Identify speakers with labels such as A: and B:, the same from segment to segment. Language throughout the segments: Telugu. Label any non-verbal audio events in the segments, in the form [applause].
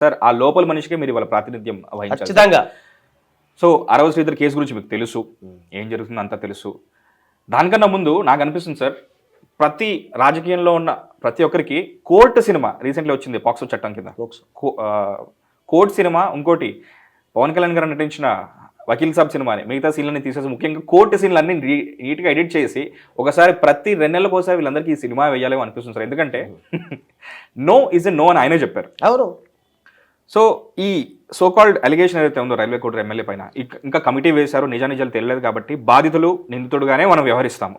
A: సార్ ఆ లోపల మనిషికే మీరు ఇవాళ ప్రాతినిధ్యం
B: ఖచ్చితంగా.
A: సో అరవ శ్రీధర్ కేసు గురించి మీకు తెలుసు. ఏం జరుగుతుందో అంతా తెలుసు. దానికన్నా ముందు నాకు అనిపిస్తుంది సార్ ప్రతి రాజకీయంలో ఉన్న ప్రతి ఒక్కరికి కోర్టు సినిమా రీసెంట్లీ వచ్చింది పాక్సో చట్టం కింద. కోర్ట్ సినిమా ఇంకోటి పవన్ కళ్యాణ్ గారు నటించిన వకీల్ సాబ్ సినిమాని మిగతా సీన్లని తీసేసి ముఖ్యంగా కోర్టు సీన్లు అన్ని నీట్గా ఎడిట్ చేసి ఒకసారి ప్రతి రెండు నెలలకు ఒకసారి వీళ్ళందరికీ ఈ సినిమా వేయాలేమో అనిపిస్తుంది సార్. ఎందుకంటే [laughs] నో ఇస్ ఎ నో అని ఆయనే చెప్పారు.
B: ఎవరు
A: సో ఈ సో కాల్డ్ అలిగేషన్ ఏదైతే ఉందో రైల్వే కోర్టు ఎమ్మెల్యే పైన ఇక- కమిటీ వేశారు నిజా నిజాలు తెలియలేదు కాబట్టి బాధితులు నిందితుడుగానే మనం వ్యవహరిస్తాము.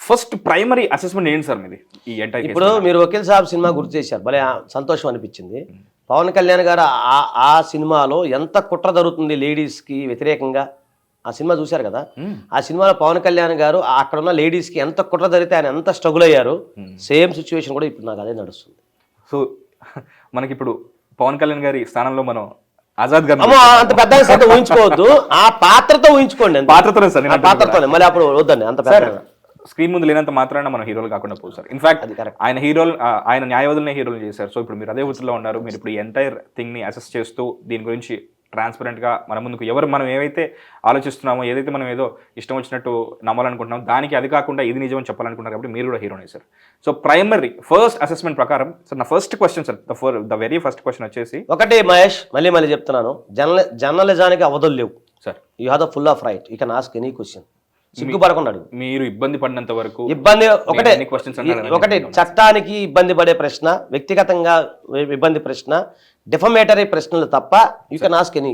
A: ఫస్ట్ ప్రైమరీ అసెస్మెంట్ ఏంటి సార్ మీది? ఈ ఎంటైర్
B: ఇప్పుడు మీరు వకీల్ సాబ్ సినిమా గుర్తు చేశారు. భలే సంతోషం అనిపించింది. పవన్ కళ్యాణ్ గారు ఆ ఆ సినిమాలో ఎంత కుట్ర జరుగుతుంది లేడీస్కి వ్యతిరేకంగా? ఆ సినిమా చూశారు కదా? ఆ సినిమాలో పవన్ కళ్యాణ్ గారు అక్కడ ఉన్న లేడీస్కి ఎంత కుట్ర జరిగితే ఆయన ఎంత స్ట్రగుల్ అయ్యారు? సేమ్ సిచ్యువేషన్ కూడా ఇప్పుడు నాకు అదే నడుస్తుంది.
A: సో మనకి ఇప్పుడు పవన్ కళ్యాణ్ గారి స్థానంలో మనం ఆజాద్ గారు
B: అంత పెద్ద ఊహించుకోవద్దు. ఆ పాత్రతో ఊహించుకోండి.
A: పాత్రతోనే సార్
B: పాత్రతోనే. మళ్ళీ అప్పుడు వద్దండి అంత పెద్ద
A: స్క్రీన్ ముందు లేనంత మాత్రాన మనం హీరోలు కాకుండా పోదు సార్. ఇన్ఫాక్ట్. ఆయన హీరోలు ఆయన న్యాయవాదులనే హీరోలు చేశారు. సో ఇప్పుడు మీరు అదే వృత్తిలో ఉన్నారు మీరు ఇప్పుడు ఎంటైర్ థింగ్ని అసెస్ చేస్తూ దీని గురించి ట్రాన్స్పరెంట్గా మన ముందుకు ఎవరు మనం ఏవైతే ఆలోచిస్తున్నామో ఏదైతే మనం ఏదో ఇష్టం వచ్చినట్టు నమ్మాలనుకుంటున్నాం దానికి అది కాకుండా ఇది నిజం అని చెప్పాలనుకుంటున్నారు కాబట్టి మీరు కూడా హీరోనే sir. So primary first assessment ప్రకారం సార్ నా first question sir the for the very first question వచ్చేసి
B: ఒకటి మహేష్ మళ్ళీ మళ్ళీ చెప్తున్నాను. జర్నలి జర్నలిజానికి అవధులు లేవు.
A: Sir.
B: You have the full of right you can ask any question సిగ్గుపడకుండా అడుగు
A: మీరు ఇబ్బంది పడినంత వరకు
B: ఇబ్బంది ఒకటే ఒకటి
A: చెప్తున్నాను.
B: చట్టానికి ఇబ్బంది పడే ప్రశ్న వ్యక్తిగతంగా ఇబ్బంది ప్రశ్న డిఫమేటరీ ప్రశ్నలు తప్ప you can ask any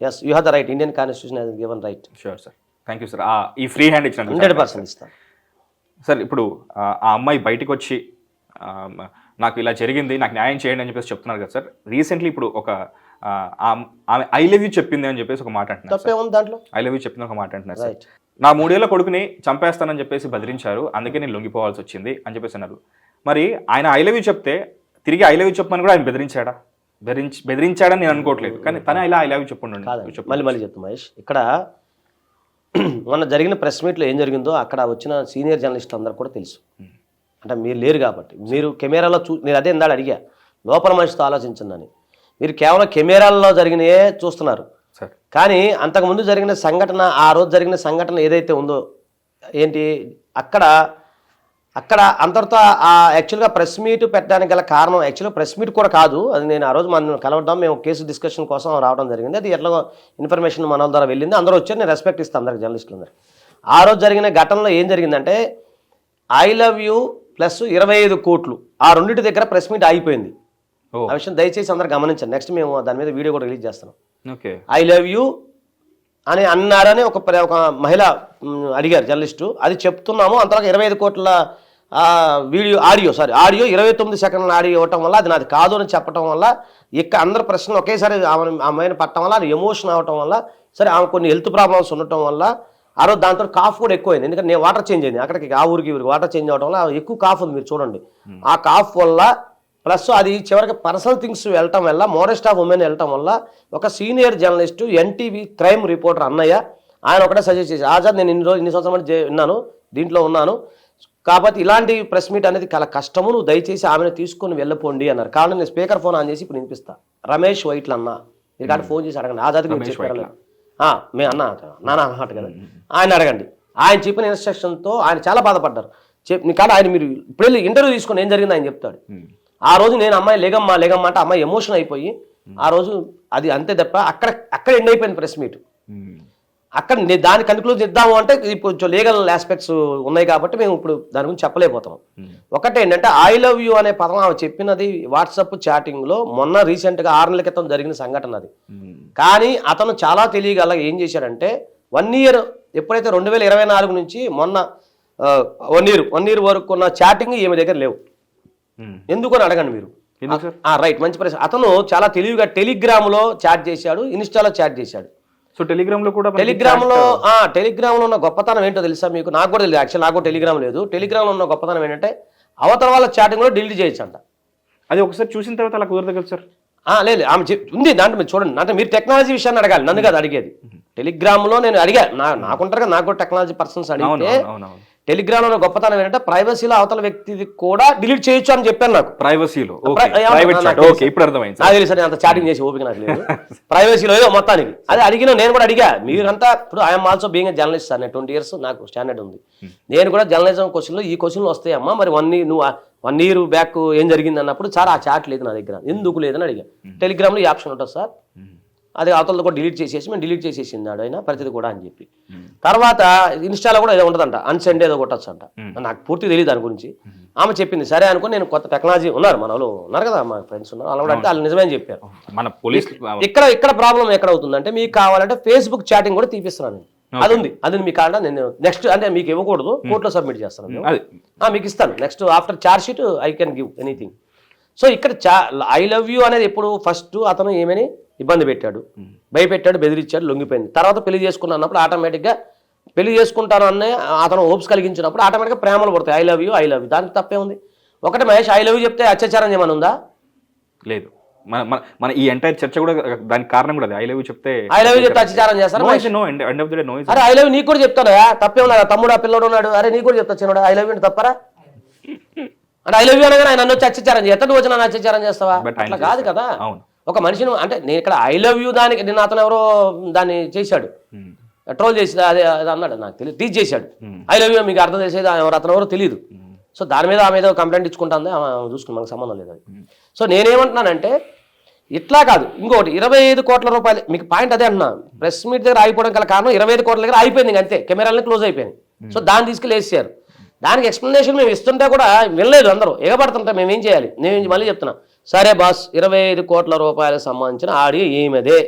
B: yes you have the right Indian constitution given right
A: sure sir thank you sir ఈ ఫ్రీ హ్యాండ్ ఇచ్చినందుకు
B: హండ్రెడ్ పర్సెంట్ ఇస్తాను.
A: సార్ ఇప్పుడు ఆ అమ్మాయి బయటకు వచ్చి నాకు ఇలా జరిగింది నాకు న్యాయం చేయండి అని చెప్పేసి చెప్తున్నారు కదా సార్ రీసెంట్లీ ఇప్పుడు ఒక ఆమె ఐ లవ్ యూ చెప్పింది అని చెప్పేసి ఒక మాట అంటున్నారు
B: దాంట్లో?
A: ఐ లవ్ యూ చెప్పింది ఒక మాట అంటున్నారు సార్ నా మూడేళ్ళ కొడుకుని చంపేస్తానని చెప్పేసి బెదిరించారు అందుకే నేను లొంగిపోవాల్సి వచ్చింది అని చెప్పేసి అన్నారు. మరి ఆయన ఐ లవ్ యూ చెప్తే తిరిగి ఐ లవ్ యూ చెప్పమని కూడా ఆయన బెదిరించాడా? బెదిరించి బెదిరించాడని నేను అనుకోవట్లేదు కానీ తన ఇలా ఐ లవ్ యూ చెప్పుండండి
B: కాదండి.
A: చెప్పు.
B: మళ్ళీ మళ్ళీ చెప్తాను మహేష్. ఇక్కడ [clears throat] మొన్న జరిగిన ప్రెస్ మీట్లో ఏం జరిగిందో అక్కడ వచ్చిన సీనియర్ జర్నలిస్టులు అందరూ కూడా తెలుసు. అంటే మీరు లేరు కాబట్టి. మీరు కెమెరాలో చూ నేను అదే ఇందాడు అడిగా. లోపల మనిషితో ఆలోచించండి అని. మీరు కేవలం కెమెరాల్లో జరిగినయే చూస్తున్నారు.
A: సార్.
B: కానీ అంతకుముందు జరిగిన సంఘటన ఆ రోజు జరిగిన సంఘటన ఏదైతే ఉందో ఏంటి? అక్కడ అక్కడ అంతటితో ఆ యాక్చువల్గా ప్రెస్ మీట్ పెట్టడానికి గల కారణం యాక్చువల్గా ప్రెస్ మీట్ కూడా కాదు. అది నేను ఆ రోజు మనం కలవడం మేము కేసు డిస్కషన్ కోసం రావడం జరిగింది. అది ఎట్లా ఇన్ఫర్మేషన్ మన ద్వారా వెళ్ళింది. అందరూ వచ్చారు. నేను రెస్పెక్ట్ ఇస్తాను అందరికి జర్నలిస్టులు ఆ రోజు జరిగిన ఘటనలో ఏం జరిగిందంటే ఐ లవ్ యూ ప్లస్ ఇరవై ఐదు కోట్లు. ఆ రెండింటి దగ్గర ప్రెస్ మీట్ ఆగిపోయింది.
A: ఓ
B: ఆ విషయం దయచేసి అందరు గమనించండి. నెక్స్ట్ మేము దాని మీద వీడియో కూడా రిలీజ్ చేస్తాం
A: ఓకే.
B: ఐ లవ్ యూ అని అన్నారని ఒక ఒక మహిళ అడిగారు జర్నలిస్టు. అది చెప్తున్నాము. అంతలోకి ఇరవై ఐదు కోట్ల వీడియో ఆడియో సారీ ఆడియో ఇరవై తొమ్మిది సెకండ్ల ఆడియో ఇవ్వటం వల్ల అది నాది కాదు అని చెప్పడం వల్ల ఇక అందరు ప్రశ్నలు ఒకేసారి ఆమె అమ్మాయిని పట్టడం వల్ల అది ఎమోషన్ అవటం వల్ల సరే ఆమె కొన్ని హెల్త్ ప్రాబ్లమ్స్ ఉండటం వల్ల ఆ రోజు దాంతో కాఫ్ కూడా ఎక్కువైంది. ఎందుకంటే నేను వాటర్ చేంజ్ అయింది అక్కడికి ఆ ఊరికి ఊరికి వాటర్ చేంజ్ అవడం వల్ల ఎక్కువ కాఫ్ ఉంది. మీరు చూడండి. ఆ కాఫ్ వల్ల ప్లస్ అది చివరికి పర్సనల్ థింగ్స్ వెళ్ళటం వల్ల మోడెస్ట్ ఆఫ్ ఉమెన్ వెళ్ళటం వల్ల ఒక senior journalist NTV crime reporter అన్నయ్య ఆయన ఒకటే సజెస్ట్ చేసి ఆజాద్ నేను ఇన్ని రోజు ఇన్ని చే- విన్నాను దీంట్లో ఉన్నాను. కాబట్టి ఇలాంటి ప్రెస్ మీట్ అనేది చాలా కష్టము. నువ్వు దయచేసి ఆమెను తీసుకొని వెళ్ళపోండి అన్నారు. కారణం నేను స్పీకర్ ఫోన్ ఆన్ చేసి ఇప్పుడు వినిపిస్తా. రమేష్ వైట్ల అన్న. మీరు ఫోన్ చేసి అడగండి. ఆజాద్కి మీరు చెప్పారా లేదా? ఆ, మే అన్న నాన్న అన్నమాట కదా. ఆయన అడగండి. ఆయన చెప్పిన ఇన్స్ట్రక్షన్తో ఆయన చాలా బాధపడ్డారు. చెప్ కానీ ఆయన మీరు ఇప్పుడు వెళ్ళి ఇంటర్వ్యూ తీసుకొని ఏం జరిగింది ఆయన చెప్తాడు. ఆ రోజు నేను అమ్మాయి లేగమ్మా లేగమ్మా అంటే అమ్మాయి ఎమోషన్ అయిపోయి ఆ రోజు అది అంతే తప్ప అక్కడ అక్కడ ఎండ్ అయిపోయింది ప్రెస్ మీట్ అక్కడ నే- దాన్ని కన్క్లూజ్ ఇద్దాము అంటే ఇప్పుడు కొంచెం లీగల్ ఆస్పెక్ట్స్ ఉన్నాయి కాబట్టి మేము ఇప్పుడు దాని గురించి చెప్పలేకపోతున్నాం. ఒకటి ఏంటంటే ఐ లవ్ యూ అనే పదం ఆమె చెప్పినది వాట్సాప్ చాటింగ్లో మొన్న రీసెంట్గా ఆరు నెలల క్రితం జరిగిన సంఘటన అది. కానీ అతను చాలా తెలియగల ఏం చేశాడంటే వన్ ఇయర్ ఎప్పుడైతే రెండు వేల ఇరవై నాలుగు నుంచి మొన్న వన్ ఇయర్ వన్ ఇయర్ వరకు ఉన్న చాటింగ్ ఈమె దగ్గర లేవు. ఎందుకు అని అడగండి మీరు? రైట్ మంచి ప్రశ్న అతను చాలా తెలివిగా టెలిగ్రామ్లో చాట్ చేశాడు ఇన్స్టాలో చాట్ చేశాడు.
A: సో టెలిగ్రామ్లో కూడా
B: టెలిగ్రామ్లో ఆ టెలిగ్రామ్లో ఉన్న గొప్పతనం ఏంటో తెలుసా మీకు? నాకు కూడా తెలియదు యాక్చువల్ నాకు టెలిగ్రామ్ లేదు. టెలిగ్రామ్లో ఉన్న గొప్పతనం ఏంటంటే అవతల వాళ్ళ చాటింగ్ కూడా డిలీట్ చేయొచ్చు అంట
A: అది ఒకసారి చూసిన తర్వాత అలా కుదరదు కదా సార్?
B: ఆ, లేదు ఆమె ఉంది దాంట్లో మీరు చూడండి. అంటే మీరు టెక్నాలజీ విషయాన్ని అడగాలి నన్ను కాదు అడిగేది. టెలిగ్రామ్లో నేను అడిగా నా నాకుంటారు కదా నాకు కూడా టెక్నాలజీ పర్సన్స్ అడిగితే టెలిగ్రామ్లో గొప్పతనం ఏంటంటే ప్రైవసీలో అవతల వ్యక్తిది కూడా డిలీట్ చేయొచ్చు అని చెప్పాను నాకు.
A: ప్రైవసీలో. ఓకే. ఇప్పుడు అర్థమైంది
B: నాకు తెలుసు అంత చాటింగ్ చేసి ఓపిక నాకు లేదు. [laughs] ప్రైవసీలో ఏదో మొత్తానికి. అదే అడిగిన నేను కూడా అడిగా మీరంతా ఇప్పుడు I'm also being journalist sir నేను ట్వంటీ ఇయర్స్ నాకు స్టాండర్డ్ ఉంది. నేను కూడా జర్నలిజం క్వశ్చన్లో ఈ క్వశ్చన్లు వస్తాయమ్మా. మరి వన్ ఇయర్ నువ్వు వన్ ఇయర్ బ్యాక్ ఏం జరిగింది? అన్నప్పుడు సార్ ఆ చాట్ లేదు నా దగ్గర. ఎందుకు లేదని అడిగా. టెలిగ్రామ్లో ఈ ఆప్షన్ ఉంటుంది సార్. అది అవతలతో కూడా డిలీట్ చేసేసి మేము డిలీట్ చేసేసింది ఆయన ప్రతిది కూడా అని చెప్పి. తర్వాత ఇన్స్టాలో కూడా ఏదో ఉంటుందంట అన్సెండ్ ఏదో కొట్టచ్చు అంట నాకు పూర్తి తెలియదు దాని గురించి. ఆమె చెప్పింది సరే అనుకుని నేను కొత్త టెక్నాలజీ ఉన్నారు మన వాళ్ళు ఉన్నారు కదా మా ఫ్రెండ్స్ ఉన్నారు వాళ్ళు అడిగితే వాళ్ళు నిజమే చెప్పారు.
A: మన పోలీస్
B: ఇక్కడ ఇక్కడ ప్రాబ్లం ఎక్కడ అవుతుందంటే మీకు కావాలంటే ఫేస్బుక్ చాటింగ్ కూడా తీపిస్తున్నాను నేను. అది ఉంది. అది మీకు కావాలంటే నేను నెక్స్ట్ అంటే మీకు ఇవ్వకూడదు కోర్టులో సబ్మిట్ చేస్తాను మీకు ఇస్తాను. Next after charge sheet I can give anything. So ఇక్కడ ఐ లవ్ యూ అనేది ఎప్పుడు ఫస్ట్ అతను ఏమని ఇబ్బంది పెట్టాడు. భయపెట్టాడు బెదిరించాడు లొంగిపోయింది. తర్వాత పెళ్ళి చేసుకున్నా అన్నప్పుడు ఆటోమేటిక్గా పెళ్ళి చేసుకుంటాను అనే అతను హోప్స్ కలిగించినప్పుడు ఆటోమేటిక్గా ప్రేమలు పడతాయి. I love you I love you దానికి తప్పే ఉంది. ఒకటి మహేష్ ఐ లవ్ యూ చెప్తే అత్యాచారం ఏమైనా ఉందా?
A: లేదు. మన మన ఈ ఎంటైర్ చర్చ కూడా దానికి కారణం కూడా ఐ లవ్ చెప్తే
B: ఐ లవ్ యూ చెప్తే అత్యాచారం చేస్తారు Mahesh?
A: No end of the day no
B: అరే ఐ లవ్ నీకు కూడా చెప్తాను తప్పే ఉన్నాడు తమ్ముడు ఆ పిల్లడు ఉన్నాడు. అరే నీకు కూడా చెప్తా చిన్నడు. I love you తప్పరా? [laughs] అంటే ఐ లవ్ యూ అనగానే నన్ను వచ్చి అత్యాచారం చేస్తా నువ్వు వచ్చి నన్ను అత్యాచారం చేస్తావా? అట్లా కాదు కదా.
A: అవును.
B: ఒక మనిషిని అంటే నేను ఇక్కడ ఐ లవ్ యూ దానికి నిన్న అతను ఎవరో దాన్ని చేశాడు. ట్రోల్ చేసి అదే అది అన్నాడు నాకు తెలియదు. టీచ్ చేశాడు. ఐ లవ్ యూ మీకు అర్థం చేసేది ఎవరు అతను ఎవరో తెలియదు సో దాని మీద ఆమె ఏదో కంప్లైంట్ ఇచ్చుకుంటుంది ఆమె చూసుకుని మనకు సంబంధం లేదు అది. సో నేనేమంటున్నానంటే ఇట్లా కాదు ఇంకొకటి ఇరవై ఐదు కోట్ల రూపాయలు మీకు పాయింట్ అదే అంటున్నా ప్రెస్ మీట్ దగ్గర ఆగిపోవడం గల కారణం ఇరవై ఐదు కోట్ల దగ్గర అయిపోయింది అంతే కెమెరాలని క్లోజ్ అయిపోయింది సో దాన్ని తీసుకెళ్ళి వేసారు దానికి ఎక్స్ప్లెనేషన్ మేము ఇస్తుంటే కూడా వినలేదు అందరూ ఎగబడుతుంటే మేము ఏం చేయాలి? నేను మళ్ళీ చెప్తున్నా సరే బాస్ ఇరవై ఐదు కోట్ల రూపాయలకు సంబంధించిన ఆడియో ఏమదే?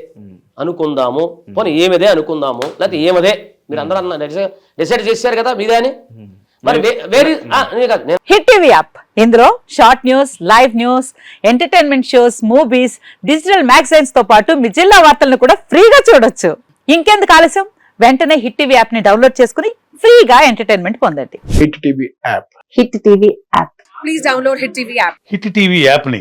B: అనుకుందాము. పోనీ ఏమదే అనుకుందాము? లేకపోతే ఏమదే? మీరు అందరూ అన్న డిసైడ్ చేశారు కదా మీదే అని? మరి వేరే
C: హిట్ టీవీ యాప్. ఇందులో short news live news entertainment shows movies digital మ్యాగజైన్స్తో పాటు మీ జిల్లా వార్తలను కూడా ఫ్రీగా చూడొచ్చు. ఇంకెందుకు ఆలస్యం? వెంటనే హిట్ టీవీ యాప్ని డౌన్లోడ్ చేసుకుని ఫ్రీగా ఎంటర్టైన్మెంట్ పొందండి.
D: Hit TV app.
C: Hit TV app.
E: Please download Hit TV app.
D: Hit TV యాప్ని